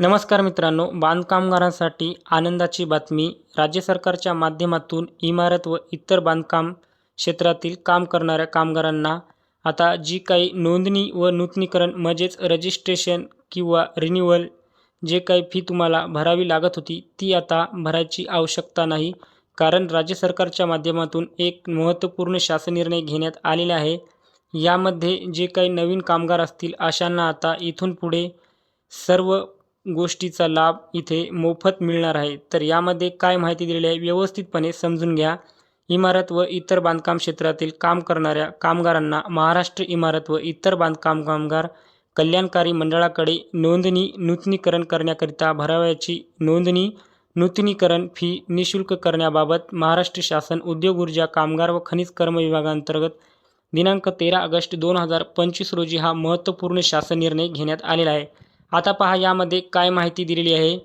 नमस्कार मित्रांनो बांधकामगारांसाठी आनंदाची बातमी. राज्य सरकारच्या माध्यमातून इमारत व इतर बांधकाम क्षेत्रातील काम करणाऱ्या कामगारांना आता जी काही नोंदणी व नूतनीकरण म्हणजेच रजिस्ट्रेशन किंवा रिन्युअल जे काही फी तुम्हाला भरावी लागत होती ती आता भरायची आवश्यकता नाही. कारण राज्य सरकारच्या माध्यमातून एक महत्त्वपूर्ण शासन निर्णय घेण्यात आलेला आहे. यामध्ये जे काही नवीन कामगार असतील अशांना आता इथून पुढे सर्व गोष्टीचा लाभ इथे मोफत मिळणार आहे. तर यामध्ये काय माहिती दिलेली आहे? व्यवस्थितपणे समजून घ्या. इमारत व इतर बांधकाम क्षेत्रातील काम करणाऱ्या कामगारांना महाराष्ट्र इमारत व इतर बांधकाम कामगार कल्याणकारी मंडळाकडे नोंदणी नूतनीकरण करण्याकरिता भरावयाची नोंदणी नूतनीकरण फी निशुल्क करण्याबाबत महाराष्ट्र शासन उद्योग ऊर्जा कामगार व खनिज कर्म विभागांतर्गत दिनांक तेरा ऑगस्ट दोन हजार पंचवीस रोजी हा महत्त्वपूर्ण शासन निर्णय घेण्यात आलेला आहे. आता पहा यामध्ये काय माहिती दिलेली आहे.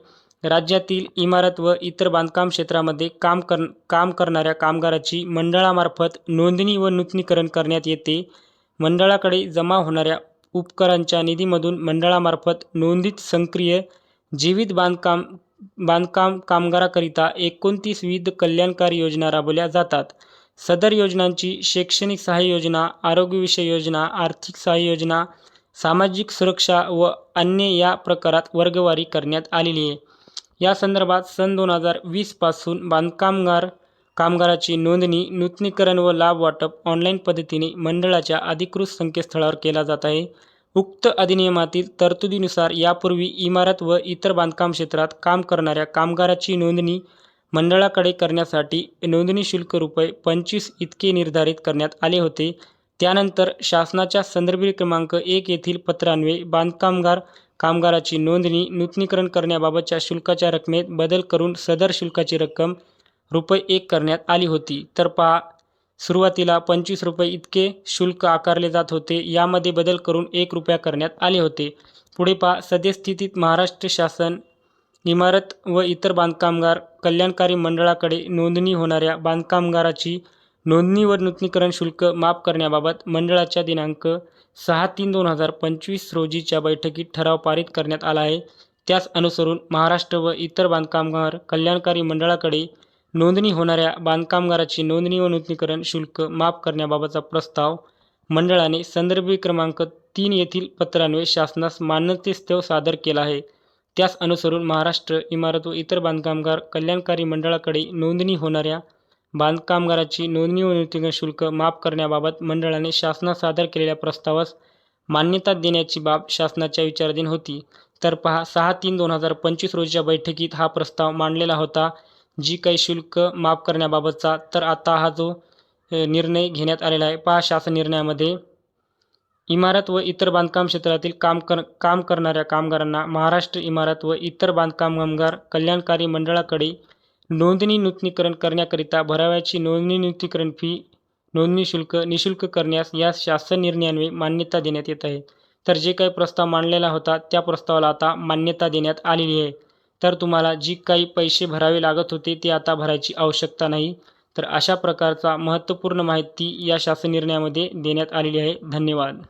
राज्यातील इमारत व इतर बांधकाम क्षेत्रामध्ये काम कर काम करणाऱ्या कामगाराची मंडळामार्फत नोंदणी व नूतनीकरण करण्यात येते. मंडळाकडे जमा होणाऱ्या उपकरांच्या निधीमधून मंडळामार्फत नोंदित सक्रिय जीवित बांधकाम बांधकाम कामगाराकरिता एकोणतीस विविध कल्याणकारी योजना राबवल्या जातात. सदर योजनांची शैक्षणिक सहाय्य योजना आरोग्यविषय योजना आर्थिक सहाय्य योजना सामाजिक सुरक्षा व अन्य या प्रकारात वर्गवारी करण्यात आलेली आहे. या संदर्भात सन दोन हजार वीसपासून बांधकामगार कामगाराची नोंदणी नूतनीकरण व लाभ वाटप ऑनलाईन पद्धतीने मंडळाच्या अधिकृत संकेतस्थळावर केला जात आहे. उक्त अधिनियमातील तरतुदीनुसार यापूर्वी इमारत व इतर बांधकाम क्षेत्रात काम करणाऱ्या कामगाराची नोंदणी मंडळाकडे करण्यासाठी नोंदणी शुल्क रुपये पंचवीस इतके निर्धारित करण्यात आले होते. त्यानंतर शासनाच्या संदर्भी क्रमांक एक येथील पत्रान्वये बांधकामगार कामगाराची नोंदणी नूतनीकरण करण्याबाबतच्या शुल्काच्या रकमेत बदल करून सदर शुल्काची रक्कम रुपये एक करण्यात आली होती. तर पहा सुरुवातीला पंचवीस रुपये इतके शुल्क आकारले जात होते. यामध्ये बदल करून एक रुपया करण्यात आले होते. पुढे पहा सद्यस्थितीत महाराष्ट्र शासन इमारत व इतर बांधकामगार कल्याणकारी मंडळाकडे नोंदणी होणाऱ्या बांधकामगाराची नोंदणी व नूतनीकरण शुल्क माफ करण्याबाबत मंडळाच्या दिनांक सहा तीन दोन हजार पंचवीस रोजीच्या बैठकीत ठराव पारित करण्यात आला आहे. त्यास अनुसरून महाराष्ट्र व इतर बांधकामगार कल्याणकारी मंडळाकडे नोंदणी होणाऱ्या बांधकामगाराची नोंदणी व नूतनीकरण शुल्क माफ करण्याबाबतचा प्रस्ताव मंडळाने संदर्भी क्रमांक तीन येथील पत्रान्वये शासनास मान्यतेस्तव सादर केला आहे. त्यास अनुसरून महाराष्ट्र इमारत व इतर बांधकामगार कल्याणकारी मंडळाकडे नोंदणी होणाऱ्या बांधकामगाराची नोंदणी व नूतनीकरण शुल्क माफ करण्याबाबत मंडळाने शासनास सादर केलेल्या प्रस्तावास मान्यता देण्याची बाब शासनाच्या विचाराधीन होती. तर पहा सहा तीन दोन हजार पंचवीस रोजीच्या बैठकीत हा प्रस्ताव मांडलेला होता जी काही शुल्क माफ करण्याबाबतचा. तर आता हा जो निर्णय घेण्यात आलेला आहे पहा शासन निर्णयामध्ये इमारत व इतर बांधकाम क्षेत्रातील काम कर काम करणाऱ्या कामगारांना महाराष्ट्र इमारत व इतर बांधकाम कामगार कल्याणकारी मंडळाकडे नोंदणी नूतनीकरण करण्याकरिता भराव्याची नोंदणी नूतनीकरण फी नोंदणी शुल्क निशुल्क करण्यास या शासन निर्णयान्वये मान्यता देण्यात येत आहे. तर जे काही प्रस्ताव मांडलेला होता त्या प्रस्तावाला आता मान्यता देण्यात आलेली आहे. तर तुम्हाला जी काही पैसे भरावे लागत होते ते आता भरायची आवश्यकता नाही. तर अशा प्रकारचा महत्त्वपूर्ण माहिती या शासन निर्णयामध्ये देण्यात आलेली आहे. धन्यवाद.